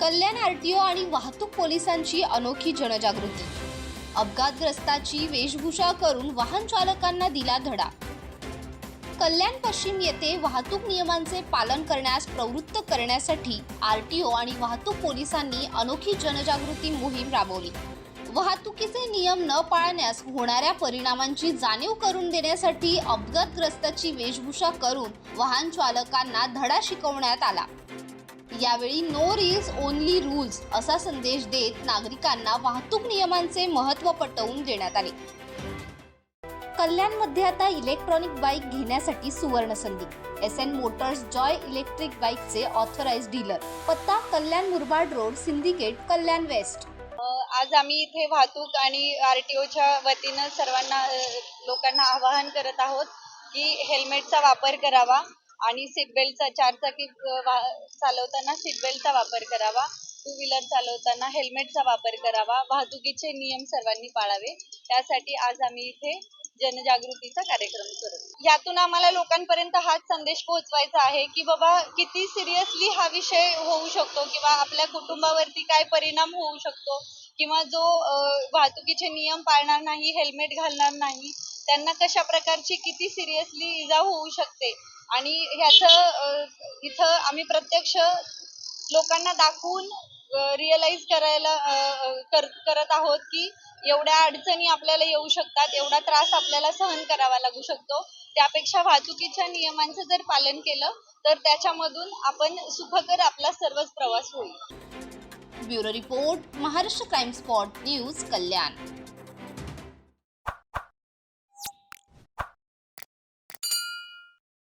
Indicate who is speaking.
Speaker 1: कल्याण RTO आणि वाहतूक पोलिसांची अनोखी जनजागृती. अपघातग्रस्ताची वेशभूषा करून वाहन चालकांना दिला धडा. कल्याण पश्चिम येथे वाहतूक नियमांचे पालन करण्यास प्रवृत्त करण्यासाठी आरटीओ आणि वाहतूक पोलिसांनी अनोखी जनजागृती मोहीम राबवली. वाहतुकीचे नियम न पाळण्यास होणाऱ्या परिणामांची जाणीव करून देण्यासाठी अपघातग्रस्ताची वेशभूषा करून वाहन चालकांना धडा शिकवण्यात आला. यावेळी नो रिल्स ओनली रूल्स असा संदेश देत नागरिकांना वाहतूक नियमांचे महत्त्व पटवून देण्यात आले. कल्याणमध्ये आता इलेक्ट्रॉनिक बाईक घेण्यासाठी सुवर्ण संधी. S N motors Joy electric बाईकचे ऑथराइज डीलर पत्ता Kalyan Murbad road syndicate Kalyan west
Speaker 2: आज आम्ही इथे वाहतूक आणि आर टी ओच्या वतीनं सर्वांना लोकांना आवाहन करत आहोत की हेल्मेटचा वापर करावा. आणि सीट बेल्टचा चार चाकी चालवताना सीट बेल्टचा वापर करावा. टू व्हीलर चालवताना हेल्मेटचा वापर करावा. वाहतुकीचे नियम सर्वांनी पाळावे. त्यासाठी आज आम्ही इथे जनजागृतीचा कार्यक्रम करू यातून आम्हाला लोकांपर्यंत हाच संदेश पोहोचवायचा आहे की बाबा किती सिरियसली हा विषय होऊ शकतो किंवा आपल्या कुटुंबावरती काय परिणाम होऊ शकतो किंवा जो वाहतुकीचे नियम पाळणार नाही हेल्मेट घालणार नाही त्यांना कशा प्रकारची किती सिरियसली इजा होऊ शकते आणि ह्याचं इथं आम्ही प्रत्यक्ष लोकांना दाखवून रिअलाइज करायला कर करत आहोत की एवढ्या अडचणी आपल्याला येऊ शकतात एवढा त्रास आपल्याला सहन करावा लागू शकतो. त्यापेक्षा वाहतुकीच्या नियमांचं जर पालन केलं तर त्याच्यामधून आपण सुखकर आपला सर्वच प्रवास होईल.
Speaker 1: Bureau report Maharashtra crime spot news Kalyan.